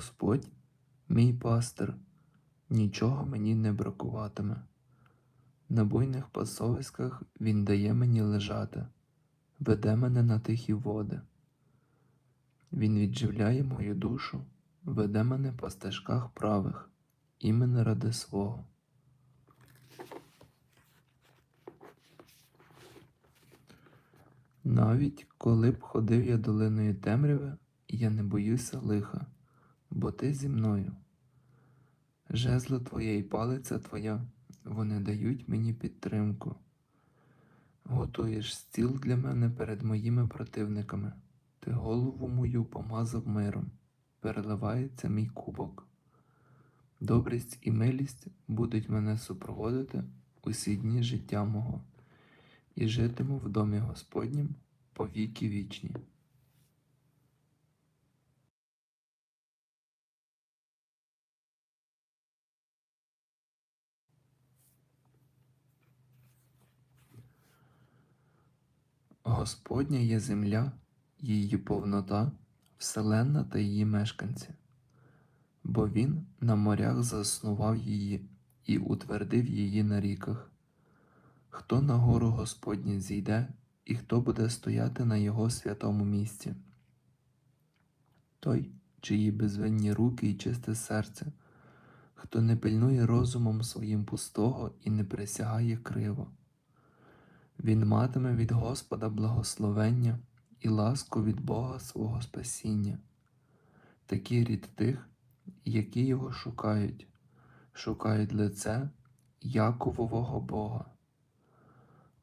Господь, мій пастир, нічого мені не бракуватиме. На буйних пасовиськах Він дає мені лежати, веде мене на тихі води. Він відживляє мою душу, веде мене по стежках правих, іменно ради свого. Навіть коли б ходив я долиною темряви, я не боюся лиха, бо ти зі мною. Жезло твоє і палиця твоя, вони дають мені підтримку. Готуєш стіл для мене перед моїми противниками, ти голову мою помазав миром, переливається мій кубок. Добрість і милість будуть мене супроводити усі дні життя мого, і житиму в домі Господнім по віки вічні. Господня є земля, її повнота, вселенна та її мешканці, бо Він на морях заснував її і утвердив її на ріках. Хто на гору Господню зійде, і хто буде стояти на Його святому місці? Той, чиї безвинні руки і чисте серце, хто не пильнує розумом своїм пустого і не присягає криво. Він матиме від Господа благословення і ласку від Бога свого спасіння. Такий рід тих, які його шукають, шукають лице Яковового Бога.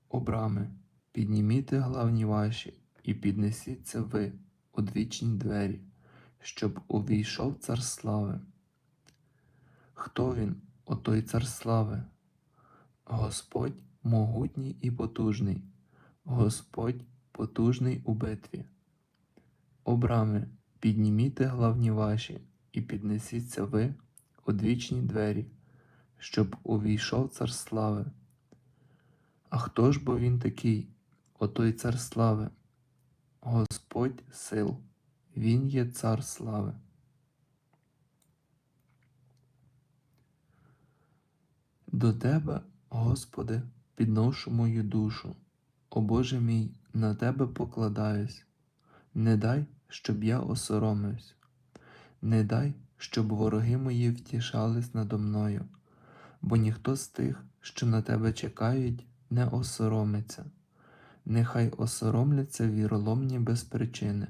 Обрами, підніміте главні ваші і піднесіться ви одвічні двері, щоб увійшов цар слави. Хто він, отой цар слави? Господь могутній і потужний, Господь потужний у битві. Обрами, підніміте главні ваші і піднесіться ви одвічні двері, щоб увійшов цар слави. А хто ж бо він такий, отой цар слави? Господь сил, Він є цар слави. До Тебе, Господи, підношу мою душу, о Боже мій, на Тебе покладаюсь, не дай, щоб я осоромився, не дай, щоб вороги мої втішались надо мною, бо ніхто з тих, що на Тебе чекають, не осоромиться, нехай осоромляться віроломні без причини.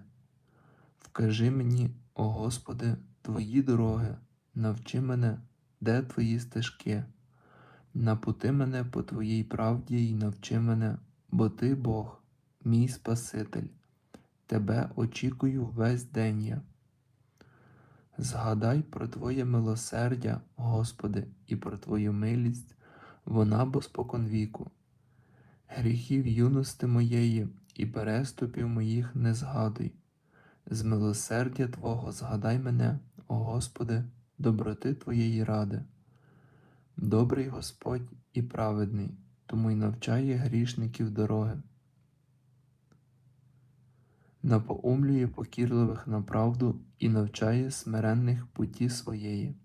Вкажи мені, о Господи, Твої дороги, навчи мене, де Твої стежки. Напути мене по Твоїй правді і навчи мене, бо Ти Бог, мій Спаситель, Тебе очікую весь день я. Згадай про Твоє милосердя, Господи, і про Твою милість, вона бо споконвіку. Гріхів юності моєї і переступів моїх не згадуй. З милосердя Твого згадай мене, о Господи, доброти Твоєї ради. Добрий Господь і праведний, тому й навчає грішників дороги. Напоумлює покірливих на правду і навчає смиренних путі своєї.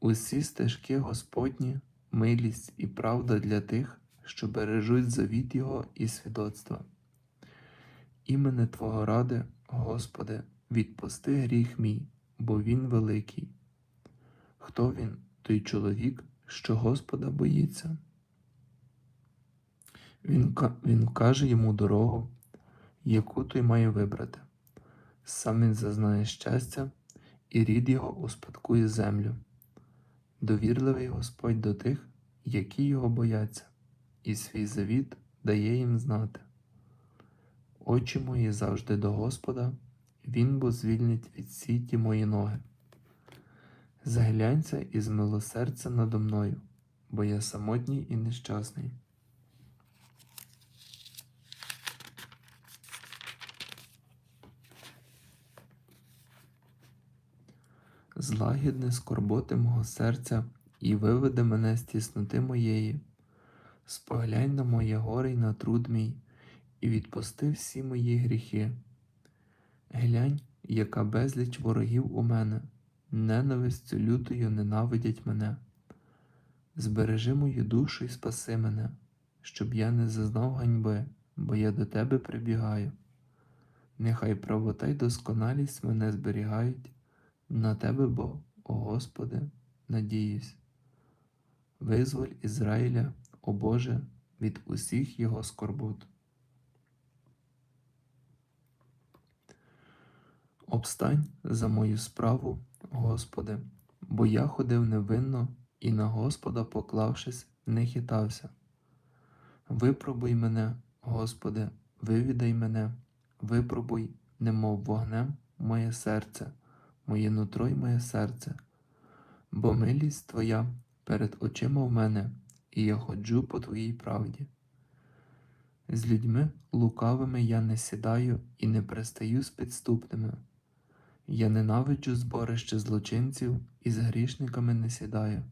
Усі стежки Господні, милість і правда для тих, що бережуть завіт Його і свідоцтва. Імене Твого ради, Господи, відпусти гріх мій, бо Він великий. Хто він? Той чоловік, що Господа боїться. Він він каже йому дорогу, яку той має вибрати. Сам він зазнає щастя, і рід його успадкує землю. Довірливий Господь до тих, які його бояться, і свій завіт дає їм знати. Очі мої завжди до Господа, Він бо звільнить від сіті мої ноги. Заглянься із милосердя надо мною, бо я самотній і нещасний. Злагідне скорботи мого серця і виведе мене з тісноти моєї, споглянь на моє горе й на труд мій, і відпусти всі мої гріхи. Глянь, яка безліч ворогів у мене, ненавистю лютою ненавидять мене. Збережи мою душу і спаси мене, щоб я не зазнав ганьби, бо я до тебе прибігаю. Нехай правота й досконалість мене зберігають, на тебе, бо, о Господи, надіюсь. Визволь Ізраїля, о Боже, від усіх його скорбут. Обстань за мою справу, Господи, бо я ходив невинно і на Господа, поклавшись, не хитався. Випробуй мене, Господи, вивідай мене, випробуй, немов вогнем, моє серце, моє нутро й моє серце, бо милість Твоя перед очима в мене, і я ходжу по Твоїй правді. З людьми лукавими я не сідаю і не пристаю з підступними. Я ненавиджу зборище злочинців і з грішниками не сідаю.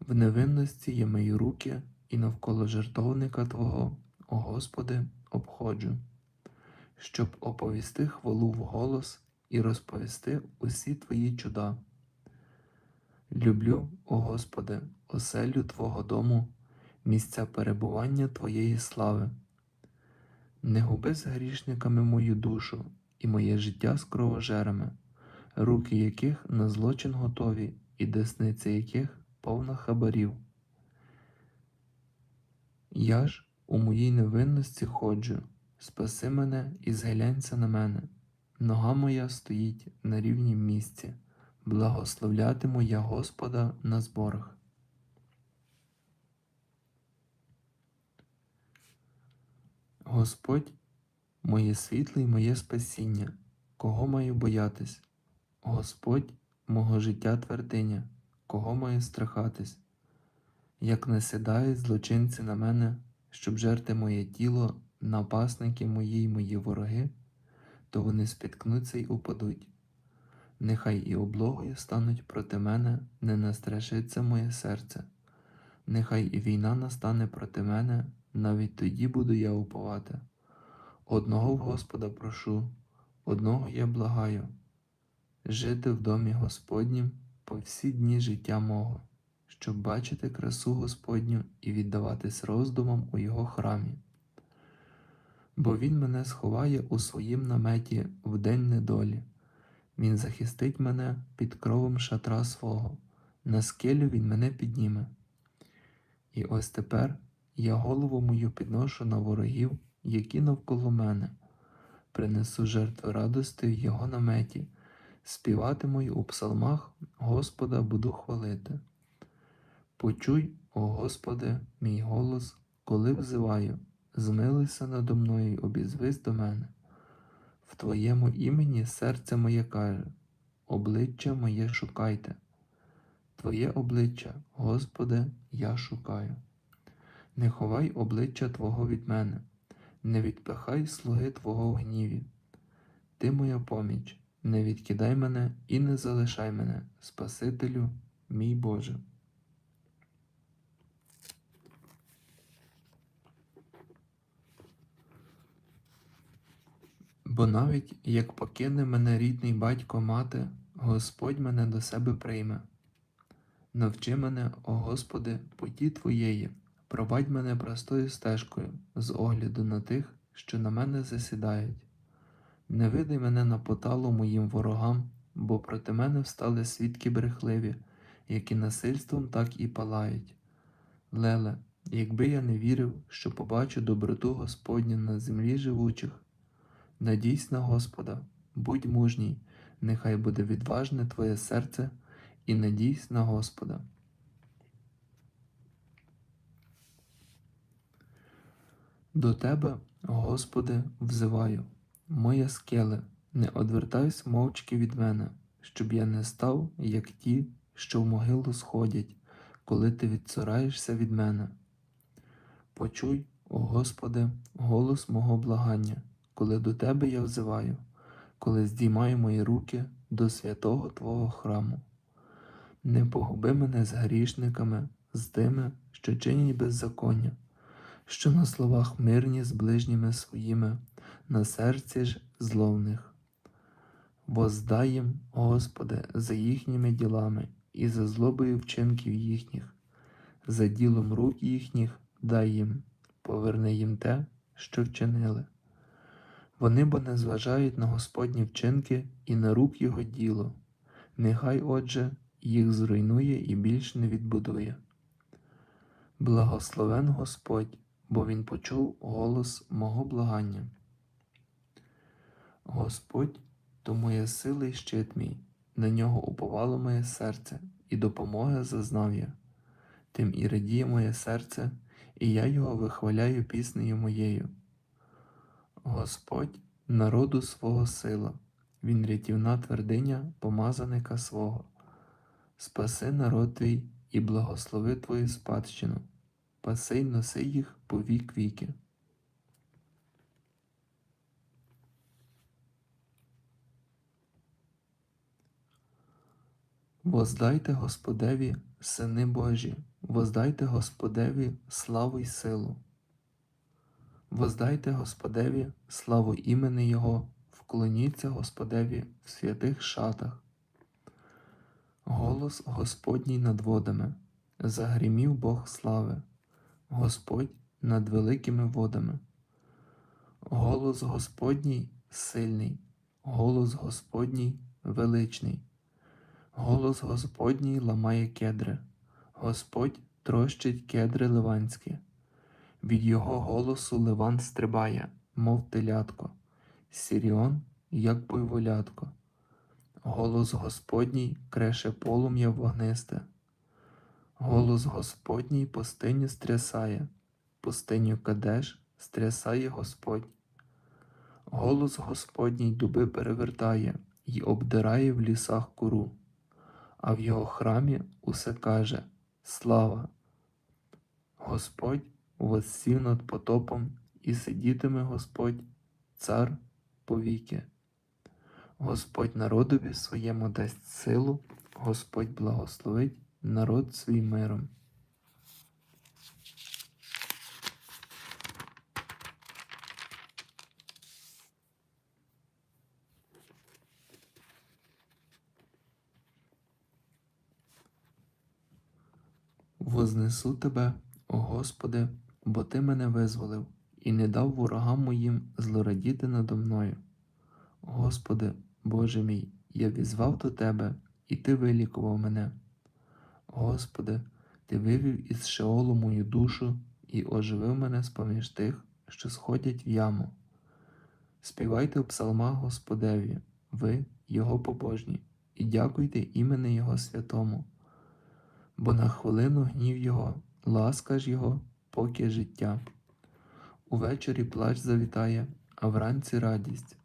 В невинності я мої руки і навколо жертовника Твого, о Господи, обходжу, щоб оповісти хвалу вголос і розповісти усі Твої чуда. Люблю, о Господи, оселю Твого дому, місця перебування Твоєї слави. Не губи з грішниками мою душу і моє життя з кровожерами, руки яких на злочин готові, і десниця яких повна хабарів. Я ж у моїй невинності ходжу, спаси мене і зглянься на мене. Нога моя стоїть на рівнім місці, благословлятиму я Господа на зборах. Господь моє світло і моє спасіння, кого маю боятись? Господь мого життя твердиня, кого маю страхатись? Як не сідають злочинці на мене, щоб жерти моє тіло, напасники мої й мої вороги, то вони спіткнуться й упадуть. Нехай і облогою стануть проти мене, не настрашиться моє серце, нехай і війна настане проти мене, навіть тоді буду я уповати. Одного в Господа прошу, одного я благаю, жити в домі Господнім по всі дні життя мого, щоб бачити красу Господню і віддаватись роздумам у Його храмі. Бо Він мене сховає у своїм наметі в день недолі, Він захистить мене під кровом шатра свого, на скелю Він мене підніме. І ось тепер я голову мою підношу на ворогів які навколо мене, принесу жертви радости в його наметі, співатиму й у псалмах Господа буду хвалити. Почуй, о Господи, мій голос, коли взиваю, змилися надо мною й обізвись до мене. В Твоєму імені серце моє каже, обличчя моє шукайте. Твоє обличчя, Господи, я шукаю. Не ховай обличчя Твого від мене, не відпихай слуги Твого в гніві. Ти моя поміч, не відкидай мене і не залишай мене, Спасителю, мій Боже. Бо навіть як покине мене рідний батько мати, Господь мене до себе прийме. Навчи мене, о Господи, путі Твоєї, Провадь мене простою стежкою з огляду на тих, що на мене засідають. Не видай мене на поталу моїм ворогам, бо проти мене встали свідки брехливі, які насильством так і палають. Леле, якби я не вірив, що побачу доброту Господню на землі живучих, надійсь на Господа, будь мужній, нехай буде відважне Твоє серце, і надійсь на Господа. До Тебе, Господи, взиваю, моя скеле, не одвертайся мовчки від мене, щоб я не став, як ті, що в могилу сходять, коли ти відцураєшся від мене. Почуй, о Господи, голос мого благання, коли до Тебе я взиваю, коли здіймаю мої руки до святого Твого храму. Не погуби мене з грішниками, з тими, що чинять беззаконня що на словах мирні з ближніми своїми, на серці ж зловних. Воздай їм, Господи, за їхніми ділами і за злобою вчинків їхніх, за ділом рук їхніх дай їм, поверни їм те, що вчинили. Вони бо не зважають на Господні вчинки і на рук Його діло, нехай, отже, їх зруйнує і більш не відбудує. Благословен Господь, бо Він почув голос мого благання. Господь то моя сила і щит мій, на нього уповало моє серце, і допомоги зазнав я. Тим і радіє моє серце, і я його вихваляю піснею моєю. Господь народу свого сила, Він рятівна твердиня помазаника свого. Спаси народ твій і благослови твою спадщину, паси й носи їх по вік віки. Воздайте Господеві, сини Божі, воздайте Господеві славу й силу. Воздайте Господеві славу імени Його, вклоніться Господеві в святих шатах. Голос Господній над водами, загримів Бог слави, Господь над великими водами. Голос Господній сильний, голос Господній величний. Голос Господній ламає кедри, Господь трощить кедри ливанські. Від його голосу ливан стрибає, мов телятко, Сіріон, як буйволятко. Голос Господній креше полум'я вогнисте. Голос Господній пустиню стрясає, пустиню Кадеш стрясає Господь. Голос Господній дуби перевертає й обдирає в лісах куру а в його храмі усе каже Слава! Господь воссів над потопом, і сидітиме Господь, цар повіки. Господь народові своєму дасть силу, Господь благословить народ свій миром. Вознесу тебе, о Господи, бо Ти мене визволив і не дав ворогам моїм злорадіти надо мною. Господи, Боже мій, я візвав до Тебе, і Ти вилікував мене. Господи, Ти вивів із Шеолу мою душу і оживив мене з поміж тих, що сходять в яму. Співайте в псалмах Господеві, ви, Його побожні, і дякуйте імені Його святому бо на хвилину гнів його, ласка ж його, поки життя. Увечері плач завітає, а вранці радість.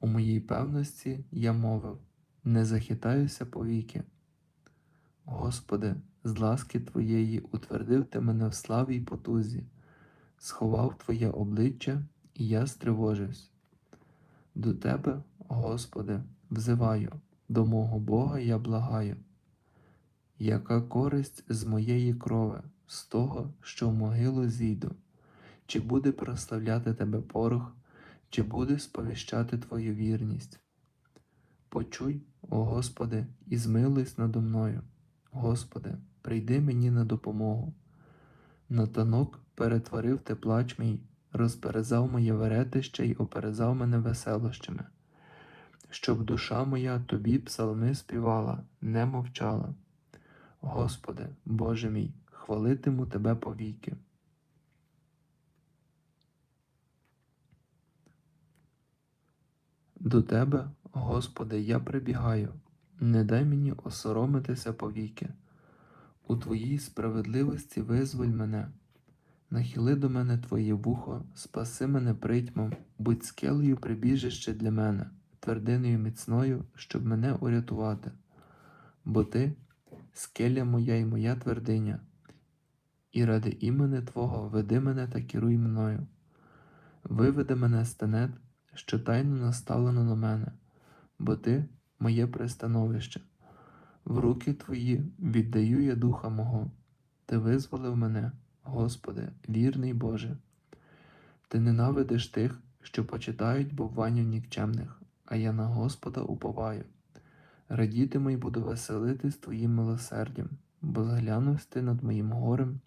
У моїй певності я мовив не захитаюся повіки. Господи, з ласки Твоєї утвердив ти мене в славі й потузі, сховав Твоє обличчя, і я стривожився. До Тебе, Господи, взиваю, до мого Бога я благаю. Яка користь з моєї крови, з того, що в могилу зійду, чи буде прославляти тебе порох, чи буде сповіщати Твою вірність? Почуй, о Господи, і змилуйся надо мною, Господи, прийди мені на допомогу. На танок перетворив ти плач мій, розперезав моє веретище й оперезав мене веселощами, щоб душа моя тобі псалми співала, не мовчала. Господи, Боже мій, хвалитиму Тебе повіки. До Тебе, Господи, я прибігаю, не дай мені осоромитися повіки. У Твоїй справедливості визволь мене, нахили до мене Твоє вухо, спаси мене притьмом, будь скелею прибіжище для мене, твердиною міцною, щоб мене урятувати, бо Ти скеля моя і моя твердиня, і ради імени Твого веди мене та керуй мною. Виведи мене стенет, що тайно наставлено на мене, бо Ти моє пристановище. В руки Твої віддаю я духа мого, Ти визволив мене, Господи, вірний Боже. Ти ненавидиш тих, що почитають буванню нікчемних, а я на Господа уповаю. Радітиму й буду веселитись твоїм милосердям, бо зглянувсь ти над моїм горем